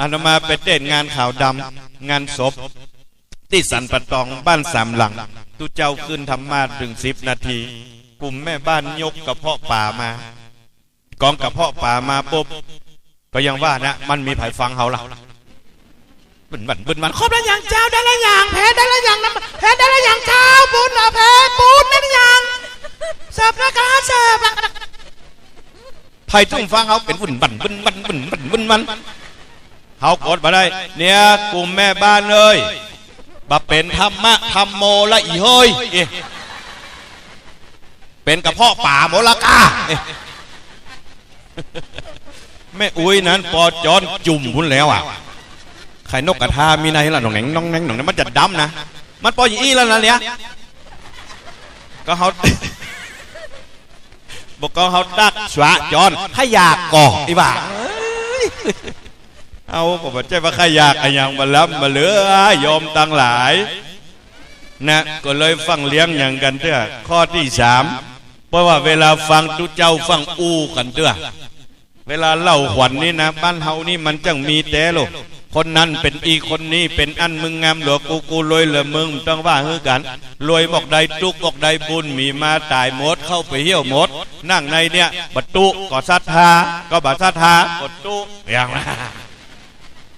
อาตมาไปเต้นงานข่าวดำงานศพ ที่สันปะตองบ้านสามหลังตุเจ้าขึ้นธรรมาถึงสิบนาที กลุ่มแม่บ้านยกกระเพาะป่ามากองกระเพาะป่ามาปุ๊บก็ยังว่านะ มันมีไผ่ฟังเขาล่ะบึนบันบึนบันครบแล้วอย่างเจ้าได้แล้วอย่างแพ้ได้แล้วอย่างน้ำแพ้ได้แล้วอย่างเจ้าปูนอะแพ้ปูนได้แล้วอย่างเสิร์ฟนะคะเสิร์ฟนะคะไผ่ทุ่งฟังเขาเป็นบึนบันบึนบันบึนบันบึนบัน เขากดมาได้ เนี่ยกลุ่มแม่บ้านเลยบาเป็นธรรมะธรรมโมละอีเฮ้ยเป็นกระเพาะป่าโมละกาแม่อุ้ยนั้นปอจอนจุ่มพุ่นแล้วอะไข่นกกระทามีในละหนองแหงน้องแหงหนองนั้นมันจะดำนะมันปออย่างอี้แล้วนะเนี่ยก็เขาบอกก็เขาตักสวะจอนขยากก่ออีบ่า เอาผมบอกใจว่าขยากอะยังมาล้ำมาเหลือยอมตั้งหลายนะก็เลยฟังเลี้ยงอย่างกันเถอะข้อที่สามเพราะว่าเวลาฟังทุเจ้าฟังอู้กันเถอะเวลาเล่าขวัญนี่นะบ้านเฮานี่มันจังมีแต่โลกคนนั้นเป็นอีคนนี้เป็นอันมึงงามเหลือกูกูรวยเหลือมึงต้องว่าฮือกันรวยบอกใดทุกบอกใดบุญมีมาตายหมดเข้าไปเหี่ยวหมด นั่งในเนี่ยบัตุก็ศรัทธาก็บัศรัทธาบัตุอย่างนะ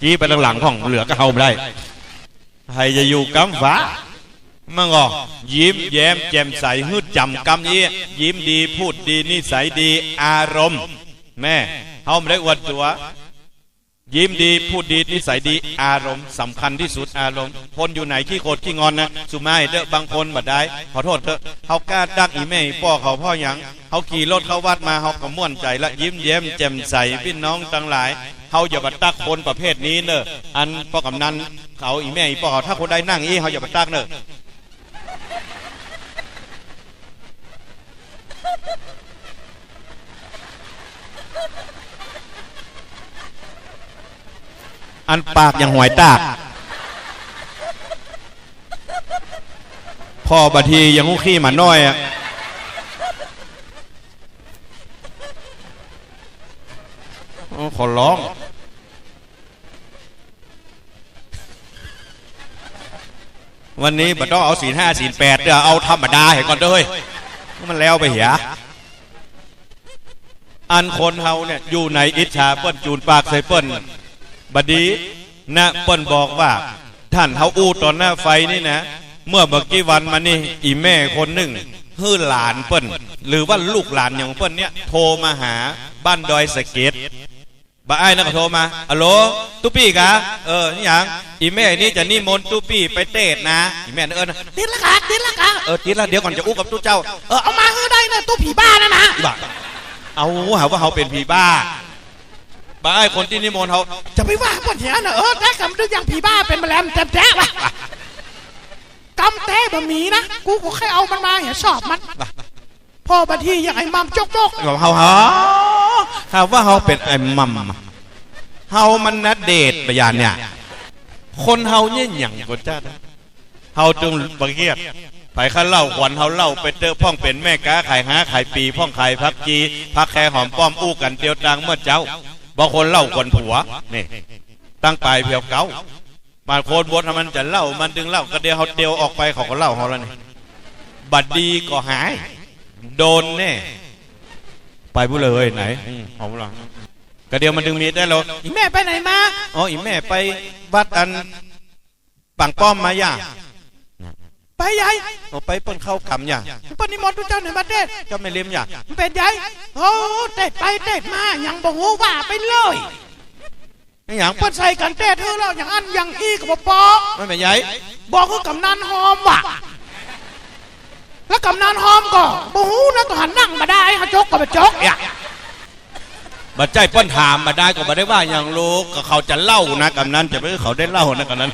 จี้ไปหลังๆของเหลือก็เฮาไม่ได้ใครจะอยู่กำฟ้ามั่งอ๋อยิ้มแย้มแจ่มใสฮึดจำกำนี้ยิ้มดีพูดดีนิสัยดีอารมณ์ แม่เฮาไม่ได้อวดตัวยิ้มดีพูดดีนิสัยดีอารมณ์สำคัญที่สุดอารมณ์คนอยู่ไหนขี้โกรธขี้งอนนะสุมาเด้อบางคนบัดได้ขอโทษเถอะเขากล้าดักอีแม่พ่อเขาพ่อหยังเขาขี่รถเขาวัดมาเขาก็ม่วนใจละยิ้มแย้มแจ่มใสพี่น้องทั้งหลาย เขาอย่าบัดตักคนประเภทนี้เนอะอันพ่อกำนันเขาอีแม่อีพ่อเขาถ้าคนใดนั่งอีเขาอย่าบัดตักเนอะอันปากอย่างหวยตากพ่อบาทียังหูขี้มาน้อยอะขอร้อง วันนี้บัต้องเอาศีลห้าศีลแปดเดี๋ยวเอาธรรมดาเห็นก่อนเด้อเฮ้ยมันแล้วไปเหียอันคนเฮาเนี่ยอยู่ในอิจฉาเปิ้นจูนปากใส่เปิ้นบดีนะเปิ้นบอกว่า ท่านเฮาอู้ตอนหน้าไฟนี่นะ เมื่อเมื่อกี้วันมานี่อีแม่คนหนึ่งฮื้อหลานเปิ้นหรือว่าลูกหลานอย่างเปิ้นเนี่ยโทรมาหาบ้านดอยสะเก็ด บ้าไอ้นั่นก็โทรมาอัลโหลตุ๊ปี้กะเออนี่หยังอีแม่นี่จะนิมนต์ตุ๊ปี้ไปเทศน์นะอีแม่นั่นเออนะติดละค่ะติดละค่ะเออทีละเดี๋ยวก่อนจะอู้กับตุ๊เจ้าเออเอามาให้ได้นะตัวผีบ้านะนะอีบ้าเอาหาว่าเขาเป็นผีบ้าบ้าไอ้คนที่นิมนต์เขาจะไปว่าปนเหี้ยนะเออแต่กำดึกอย่างผีบ้าเป็นแมลงแจ๊แจ๊วะกำแต้บะหมี่นะกูก็แค่เอามันมาเห็นชอบมันพ่อบางทีอย่างไอ้มัมจกจกบอกเฮาเฮาเฮาว่าเฮาเป็นไอ้มัม เฮามันนัดเดทปะยานเนี่ย คนเฮาเนี่ยหยั่งก็จ้านะเฮาจงบังเกียดไผข้าเล่าขวัญเฮาเล่าไปเตอพ่องเป็นแม่ก้าขายหาขายปีพ่องขายพักจีพักแค่หอมป้อมอู้กันเตียวตังเมื่อเจ้าบางคนเล่าคนผัวนี่ตั้งปลายเพียวเก้าบางคนบทมันจะเล่ามันดึงเล่าก็เดียวเขาเดียวออกไปเขาก็เล่าเขาแล้วนี่บัดดีก็หาย โดนแน่ไปบุเลยไหนอืมเอาหลัง ก็เดียวมันดึงมีดได้แล้วอีแม่ไปไหนมาอ๋ออีแม่ไปวัดอันปังป้อมมาย่าไปยายเอาไปเปิ้นเข้ากำย่าปนิมนต์ทุกเจ้าในประเทศเจ้าไม่เลี้ยมย่ามันเป็นยายโอ้เตะไปเตะมายังบอกว่าไปเลยไอ้หยังเปิ้นใส่กันเตะเธอแล้วอย่างอันอย่างอีกับปอไม่เป็นไรบอกคือกำนันหอมว่ะแล้วกำนันหอมก็บูฮูนะก็หันนั่งมาได้ฮะจกก็มาจกอะ บัดใจปิ้นถามมาได้ก็บ่ได้ว่าอย่างลูกก็เขาจะเล่านะกำนั้นจะไม่เขาได้เล่านะกำนั้น